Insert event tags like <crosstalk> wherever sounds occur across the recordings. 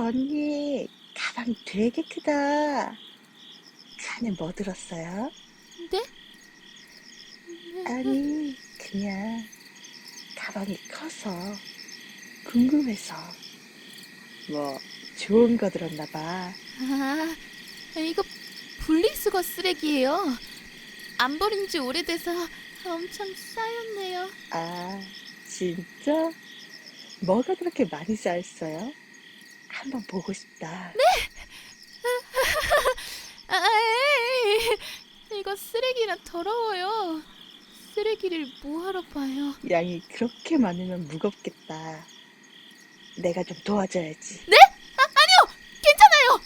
언니, 가방 되게 크다. 그 안에 뭐 들었어요? 네? 아니, 그냥 가방이 커서 궁금해서. 뭐, 좋은 거 들었나 봐. 아, 이거 분리수거 쓰레기예요. 안 버린 지 오래돼서 엄청 쌓였네요. 아, 진짜? 뭐가 그렇게 많이 쌓였어요? 한번 보고 싶다. <laughs> 아, 에이, 이거 쓰레기라 더러워요. 쓰레기를 뭐하러 봐요? 양이 그렇게 많으면 무겁겠다. 내가 좀 도와줘야지. 괜찮아요.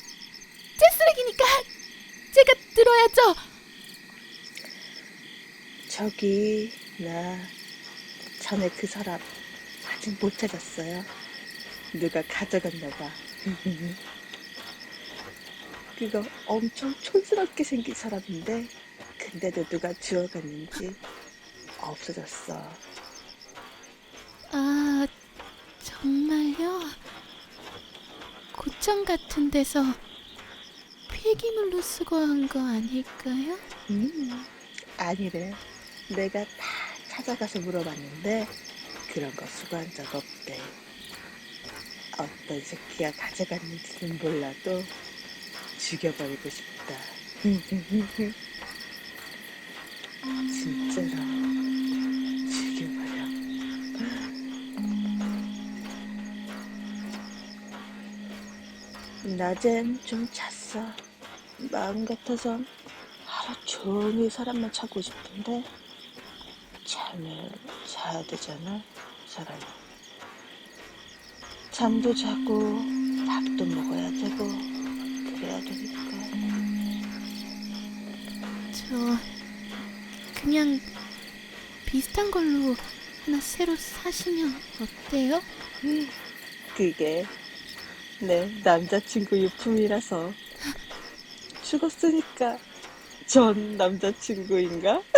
제 쓰레기니까 제가 들어야죠. 저기, 나, 전에 그 사람 아직 못 찾았어요. 누가 가져갔나 봐. <laughs> 그거 엄청 촌스럽게 생긴 사람인데, 근데도 누가 주워갔는지 없어졌어. 아, 정말요? 고창 같은 데서 폐기물로 수거한 거 아닐까요? 음, 아니래. 내가 다 찾아가서 물어봤는데 그런 거 수거한 적 없대. 어떤 새끼가 가져갔는지는 몰라도 죽여버리고 싶다. <laughs> 진짜로 죽여버려. 낮엔 좀 잤어. 마음 같아선 하루 종일 사람만 찾고 싶은데 잠을 자야 되잖아 사람이 잠도 자고 밥도 먹어야 되고 그래야 되니까 저 그냥 비슷한 걸로 하나 새로 사시면 어때요? 음, 그게 내 남자친구 유품이라서 죽었으니까 전 남자친구인가? <laughs>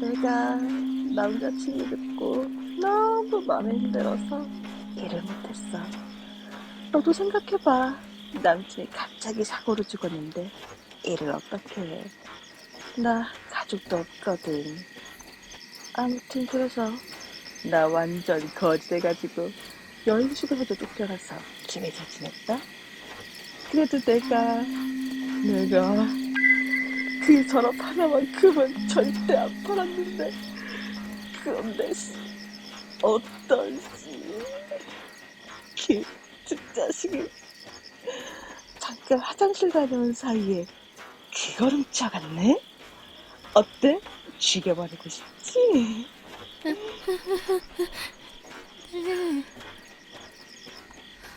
내가 남자친구 듣고 너무 마음에 힘들어서 일을 못했어. 너도 생각해봐. 남친이 갑자기 사고로 죽었는데 일을 어떻게 해? 나 가족도 없거든. 아무튼 그래서 나 완전 거지돼가지고 여행 휴가에도 쫓겨나서 집에서 지냈다. 그래도 내가 내가 그 서랍 하나만큼은 절대 안 팔았는데 그런데 씨, 그 자식이 잠깐 화장실 다녀온 사이에 그걸 훔쳐갔네? 어때? 죽여버리고 싶지? 네.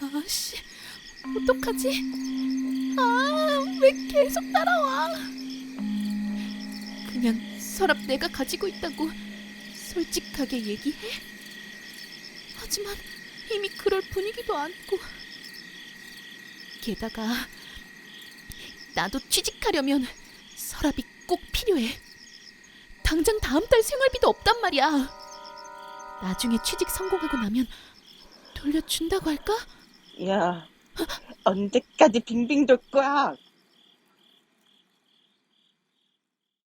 아씨, 어떡하지? 아, 왜 계속 따라와? 그냥 서랍 내가 가지고 있다고 솔직하게 얘기해? 하지만 이미 그럴 분위기도 않고. 게다가 나도 취직하려면 서랍이 꼭 필요해. 당장 다음 달 생활비도 없단 말이야. 나중에 취직 성공하고 나면 돌려준다고 할까? 야, 언제까지 빙빙 돌 거야?